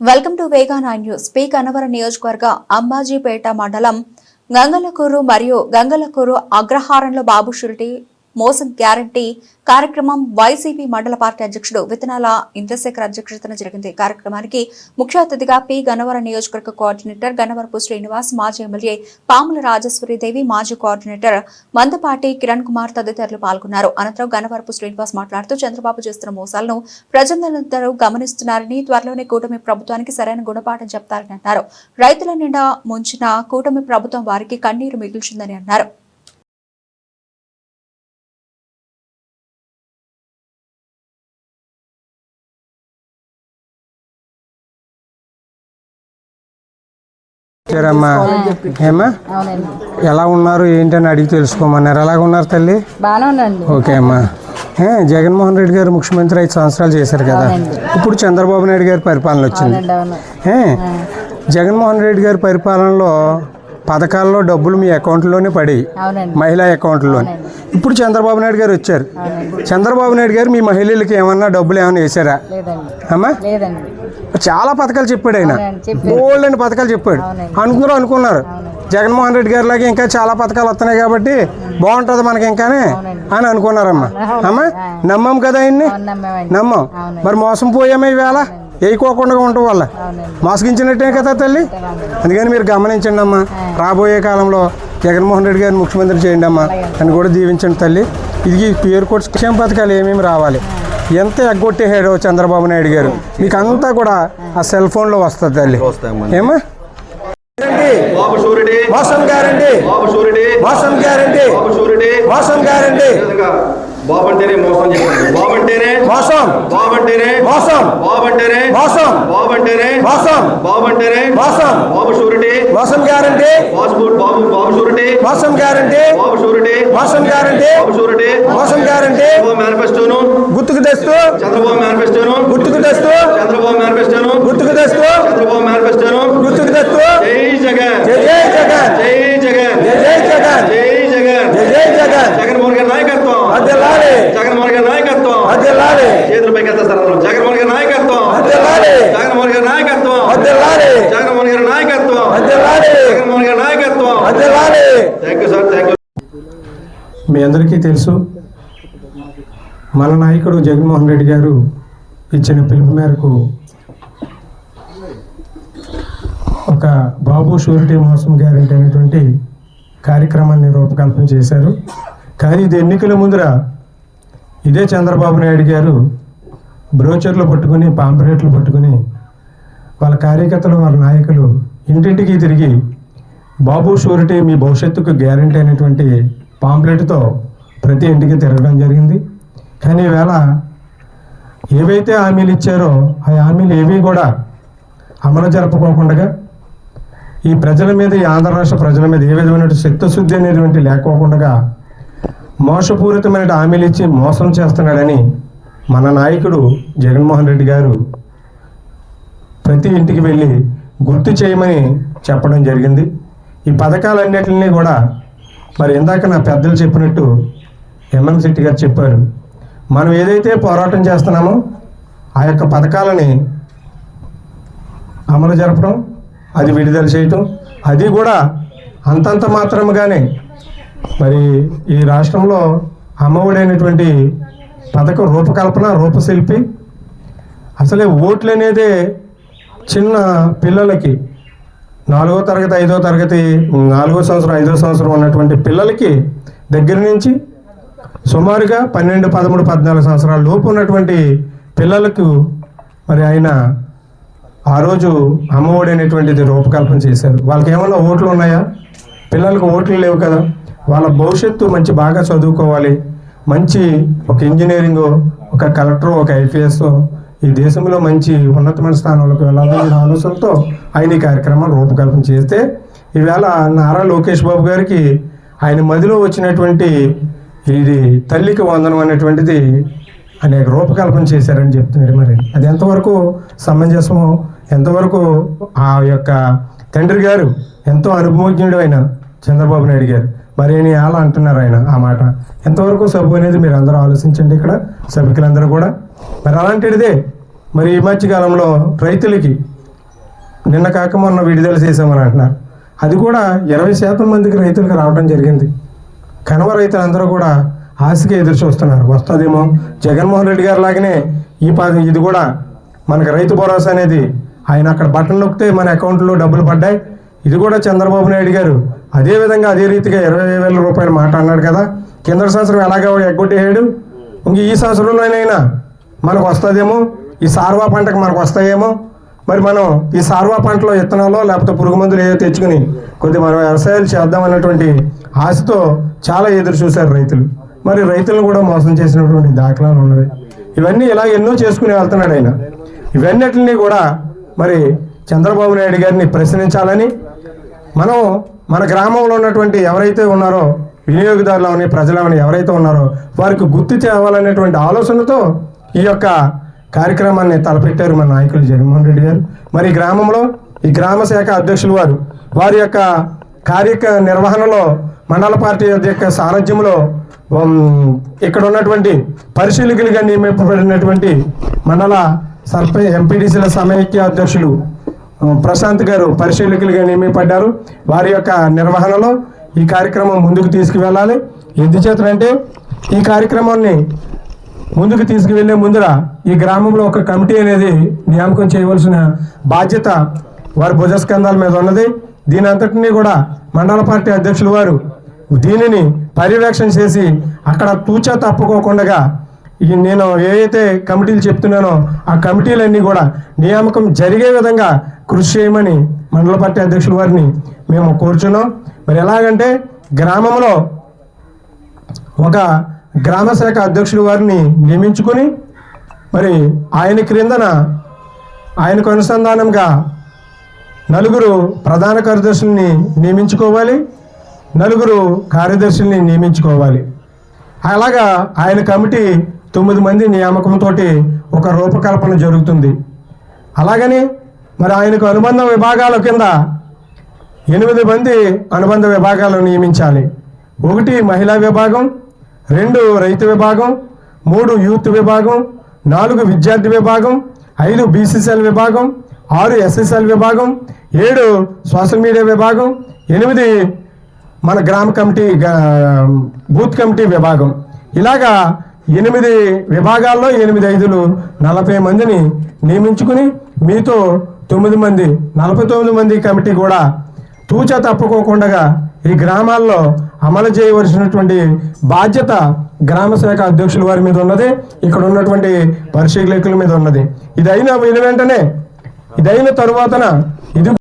Welcome to Vega nine news P కనవర నియోజకవర్గ అంబాజీపేట మండలం గంగలకూరు మరియు గంగలకూరు అగ్రహారంలో బాబు షూరిటీ మోసం గ్యారంటీ కార్యక్రమం వైసీపీ మండల పార్టీ అధ్యక్షుడు విత్తనాల ఇంద్రశేఖర్ అధ్యక్షతన జరిగింది. కార్యక్రమానికి ముఖ్య అతిథిగా పి. గన్నవరం నియోజకవర్గ కోఆర్డినేటర్ గన్నవరపు శ్రీనివాస్ మాజీ ఎమ్మెల్యే పాముల రాజేశ్వరీదేవి మాజీ కోఆర్డినేటర్ మందపాటి కిరణ్ కుమార్ తదితరులు పాల్గొన్నారు. అనంతరం గన్నవరపు శ్రీనివాస్ మాట్లాడుతూ చంద్రబాబు చేస్తున్న మోసాలను ప్రజలందరూ గమనిస్తున్నారని త్వరలోనే కూటమి ప్రభుత్వానికి సరైన గుణపాఠం చెప్తారని అన్నారు. రైతుల నిండా ముంచిన కూటమి ప్రభుత్వం వారికి కన్నీరు మిగిల్చిందని అన్నారు. వచ్చారమ్మా. ఏమ్మా? ఎలా ఉన్నారు ఏంటని అడిగి తెలుసుకోమన్నారు. ఎలాగ ఉన్నారు తల్లి? ఓకే అమ్మా. జగన్మోహన్ రెడ్డి గారు ముఖ్యమంత్రి ఐదు సంవత్సరాలు చేశారు కదా. ఇప్పుడు చంద్రబాబు నాయుడు గారి పరిపాలన వచ్చింది. జగన్మోహన్ రెడ్డి గారి పరిపాలనలో పథకాల్లో డబ్బులు మీ అకౌంట్లోనే పడి మహిళా అకౌంట్లోనే. ఇప్పుడు చంద్రబాబు నాయుడు గారు వచ్చారు. చంద్రబాబు నాయుడు గారు మీ మహిళలకి ఏమన్నా డబ్బులు ఏమన్నా వేశారా? లేదండి. అమ్మా? చాలా పథకాలు చెప్పాడు ఆయన. బోల్డ్ అని పథకాలు చెప్పాడు. అనుకున్నారు అనుకున్నారు. జగన్మోహన్ రెడ్డి గారి లాగా ఇంకా చాలా పథకాలు వస్తున్నాయి కాబట్టి బాగుంటుంది మనకి ఇంకానే అని అనుకున్నారమ్మా. అమ్మా నమ్మం కదా ఆయన్ని? నమ్మం. మరి మోసం పోయామే ఈవేళ వేయకోకుండా ఉండటం వల్ల మోసగించినట్టే కదా తల్లి? అందుకని మీరు గమనించండి అమ్మా రాబోయే కాలంలో జగన్మోహన్ రెడ్డి గారిని ముఖ్యమంత్రి చేయండి అమ్మా అని కూడా దీవించండి తల్లి. ఇది పేరు కూడా సంక్షేమ పథకాలు ఏమేమి రావాలి? ఎంత ఎగ్గొట్టేసాడో చంద్రబాబు నాయుడు గారు? మీకు అంతా కూడా ఆ సెల్ ఫోన్లో వస్తుంది తల్లి. ఏమా మోసం గ్యారంటీ. మోసం గ్యారంటీ. మోసం గ్యారంటీ. బాబు అంటేనే మోసం చెప్పండి బాబు అంటేనే మోసం. బాబు అంటేనే మోసం. బాబు అంటేనే మోసం. బాబు అంటేనే మోసం. బాబు అంటేనే మోసం. బాబు షూరిటీ మోసం guarantee. Passport Babu Babu surety మోసం గ్యారంటీ. బాబు షూరిటీ మోసం గ్యారంటీ. బాబు షూరిటీ మోసం గ్యారంటీ. మేనిఫెస్టోను గుర్తుకు తెస్తూ. చంద్రబాబు మేనిఫెస్టోను గుర్తుకు తెస్తూ. చంద్రబాబు మేనిఫెస్టోను గుర్తుకు తెస్తూ చంద్రబాబు మేనిఫెస్టోను గుర్తుకు తెస్తూ జై జగన్ జై జై జగన్ జై జగన్ జై జై జగన్ జై జగన్ జై జై జగన్ జగన్మోహన్ గారి నాయకత్వం అద్దెలాలి జగన్మోహన్ గారి జగన్మోహన్ గారి నాయకత్వం. జగన్మోహన్ గారి నాయకత్వం. జగన్మోహన్ గారి నాయకత్వం. అద్దెలాలి జగన్మోహన్ గారి నాయకత్వం. అద్దెలాలి thank you sir thank you మీ అందరికీ తెలుసు మన నాయకుడు జగన్మోహన్ రెడ్డి గారు ఇచ్చిన పిలుపు మేరకు ఒక బాబు షూరిటీ మోసం గ్యారెంటీ అనేటువంటి కార్యక్రమాన్ని రూపకల్పన చేశారు. కానీ ఇది ఎన్నికల ముందర ఇదే చంద్రబాబు నాయుడు గారు బ్రోచర్లు పట్టుకుని పాంపరేట్లు పట్టుకుని వాళ్ళ కార్యకర్తలు వాళ్ళ నాయకులు ఇంటింటికి తిరిగి బాబు షూరిటీ మీ భవిష్యత్తుకు గ్యారంటీ అనేటువంటి పాంప్లెట్తో ప్రతి ఇంటికి తిరగడం జరిగింది. కానీ ఈవేళ ఏవైతే హామీలు ఇచ్చారో ఆ హామీలు ఏవి కూడా అమలు జరపకోకుండా ఈ ప్రజల మీద ఈ ఆంధ్ర రాష్ట్ర ప్రజల మీద ఏ విధమైనటువంటి చిత్తశుద్ధి అనేటువంటి లేకోకుండా మోసపూరితమైన హామీలు ఇచ్చి మోసం చేస్తున్నాడని మన నాయకుడు జగన్మోహన్ రెడ్డి గారు ప్రతి ఇంటికి వెళ్ళి గుర్తు చేయమని చెప్పడం జరిగింది. ఈ పథకాలన్నిటిని కూడా మరి ఇందాక నా పెద్దలు చెప్పినట్టు ఎంఎం శెట్టి గారు చెప్పారు. మనం ఏదైతే పోరాటం చేస్తున్నామో ఆ యొక్క పథకాలని అమలు జరపడం అది విడుదల చేయటం అది కూడా అంతంత మాత్రముగానే మరి ఈ రాష్ట్రంలో అమ్మఒడైనటువంటి పథకం రూపకల్పన రూపశిల్పి అసలే ఓట్లు అనేదే చిన్న పిల్లలకి నాలుగో తరగతి ఐదో తరగతి నాలుగో సంవత్సరం ఐదో సంవత్సరం ఉన్నటువంటి పిల్లలకి దగ్గర నుంచి సుమారుగా పన్నెండు పదమూడు పద్నాలుగు సంవత్సరాల లోపు ఉన్నటువంటి పిల్లలకు మరి ఆయన ఆ రోజు అమ్మఒడి అనేటువంటిది రూపకల్పన చేశారు. వాళ్ళకి ఏమన్నా ఓట్లు ఉన్నాయా పిల్లలకు ఓట్లు లేవు కదా. వాళ్ళ భవిష్యత్తు మంచి బాగా చదువుకోవాలి. మంచి ఒక ఇంజనీరింగ్ ఒక కలెక్టర్ ఒక ఐపీఎస్ ఈ దేశంలో మంచి ఉన్నతమైన స్థానంలోకి వెళ్ళాలనే ఆలోచనతో ఆయన ఈ కార్యక్రమాన్ని రూపకల్పన చేస్తే ఈవేళ నారా లోకేష్ బాబు గారికి ఆయన మదిలో వచ్చినటువంటి ఇది తల్లికి వందనం అనేటువంటిది అనేక రూపకల్పన చేశారని చెప్తున్నారు మరి. అది ఎంతవరకు సమంజసమో ఎంతవరకు ఆ యొక్క తండ్రి గారు ఎంతో అనుభవజ్ఞుడు అయిన చంద్రబాబు నాయుడు గారు మరి అని అలా అంటున్నారు ఆయన ఆ మాట? ఎంతవరకు సబ్బు అనేది మీరు అందరూ ఆలోచించండి ఇక్కడ సభికులందరూ కూడా. మరి అలాంటిదే మరి ఈ మధ్యకాలంలో రైతులకి నిన్న కాక మొన్న విడుదల చేసామని అంటున్నారు. అది కూడా ఇరవై శాతం మందికి రైతులకు రావడం జరిగింది. కనవ రైతులందరూ కూడా ఆశగా ఎదురు చూస్తున్నారు. వస్తుందేమో జగన్మోహన్ రెడ్డి గారు లాగానే ఈ పది ఇది కూడా మనకు రైతు భరోసా అనేది ఆయన అక్కడ బటన్ నొక్కితే మన అకౌంట్లో డబ్బులు పడ్డాయి. ఇది కూడా చంద్రబాబు నాయుడు గారు. అదే విధంగా అదే రీతిగా ఇరవై వేల రూపాయలు మాట అన్నాడు కదా. కింద సంవత్సరం ఎలాగో ఎగ్గొట్టేయాడు ఇంక ఈ సంవత్సరంలోనైనా మనకు వస్తుందేమో? ఈ సార్వా పంటకు మనకు వస్తాయేమో? మరి మనం ఈ సార్వా పంటలో విత్తనాలు లేకపోతే పురుగు మందులు ఏదో తెచ్చుకుని కొద్ది మనం వ్యవసాయాలు చేద్దాం అన్నటువంటి ఆశతో చాలా ఎదురు చూశారు రైతులు. మరి రైతులను కూడా మోసం చేసినటువంటి దాఖలాలు ఉన్నవి. ఇవన్నీ ఇలా ఎన్నో చేసుకుని వెళ్తున్నాడు ఆయన. ఇవన్నిటిని కూడా మరి చంద్రబాబు నాయుడు గారిని ప్రశ్నించాలని మనం మన గ్రామంలో ఉన్నటువంటి ఎవరైతే ఉన్నారో వినియోగదారులు అవని ప్రజలు ఎవరైతే ఉన్నారో వారికి గుర్తు తేవాలనేటువంటి ఆలోచనతో ఈ యొక్క కార్యక్రమాన్ని తలపెట్టారు మన నాయకులు జగన్మోహన్ రెడ్డి గారు. మరి గ్రామంలో ఈ గ్రామ శాఖ అధ్యక్షులు వారు వారి యొక్క కార్యక నిర్వహణలో మండల పార్టీ యొక్క సారథ్యంలో ఇక్కడ ఉన్నటువంటి పరిశీలకులుగా నియమింపబడినటువంటి మండల సర్ప ఎంపీడీసీల సమైక్య అధ్యక్షులు ప్రశాంత్ గారు పరిశీలకులుగా నియమిపడ్డారు. వారి యొక్క నిర్వహణలో ఈ కార్యక్రమం ముందుకు తీసుకువెళ్ళాలి. ఎందుచేతనంటే ఈ కార్యక్రమాన్ని ముందుకు తీసుకువెళ్ళే ముందర ఈ గ్రామంలో ఒక కమిటీ అనేది నియామకం చేయవలసిన బాధ్యత వారి భుజస్కంధాల మీద ఉన్నది. దీని అంతటినీ కూడా మండల పార్టీ అధ్యక్షులు వారు దీనిని పర్యవేక్షణ చేసి అక్కడ తూచా తప్పుకోకుండా నేను ఏవైతే కమిటీలు చెప్తున్నానో ఆ కమిటీలన్నీ కూడా నియామకం జరిగే విధంగా కృషి చేయమని మండల పార్టీ అధ్యక్షుల వారిని మేము కోరుచున్నాం. మరి ఎలాగంటే గ్రామంలో ఒక గ్రామ శాఖ అధ్యక్షుల వారిని నియమించుకుని మరి ఆయన క్రిందన ఆయనకు అనుసంధానంగా నలుగురు ప్రధాన కార్యదర్శుల్ని నియమించుకోవాలి నలుగురు కార్యదర్శుల్ని నియమించుకోవాలి. అలాగా ఆయన కమిటీ తొమ్మిది మంది నియామకంతో ఒక రూపకల్పన జరుగుతుంది. అలాగని మరి ఆయనకు అనుబంధ విభాగాల కింద ఎనిమిది మంది అనుబంధ విభాగాలు నియమించాలి. ఒకటి మహిళా విభాగం రెండు రైతు విభాగం మూడు యూత్ విభాగం నాలుగు విద్యార్థి విభాగం ఐదు బీసీసీఎల్ విభాగం ఆరు ఎస్ఎస్ఎల్ విభాగం ఏడు సోషల్ మీడియా విభాగం ఎనిమిది మన గ్రామ కమిటీ బూత్ కమిటీ విభాగం. ఇలాగా ఎనిమిది విభాగాల్లో ఎనిమిది ఐదులు నలభై మందిని నియమించుకుని మీతో తొమ్మిది మంది నలభై తొమ్మిది మంది కమిటీ కూడా తూచా తప్పుకోకుండా ఈ గ్రామాల్లో అమలు చేయవలసినటువంటి బాధ్యత గ్రామ శాఖ అధ్యక్షుల వారి మీద ఉన్నది. ఇక్కడ ఉన్నటువంటి పరిశీలకుల మీద ఉన్నది. ఇది అయిన వెంటనే ఇదైన తరువాతన ఇది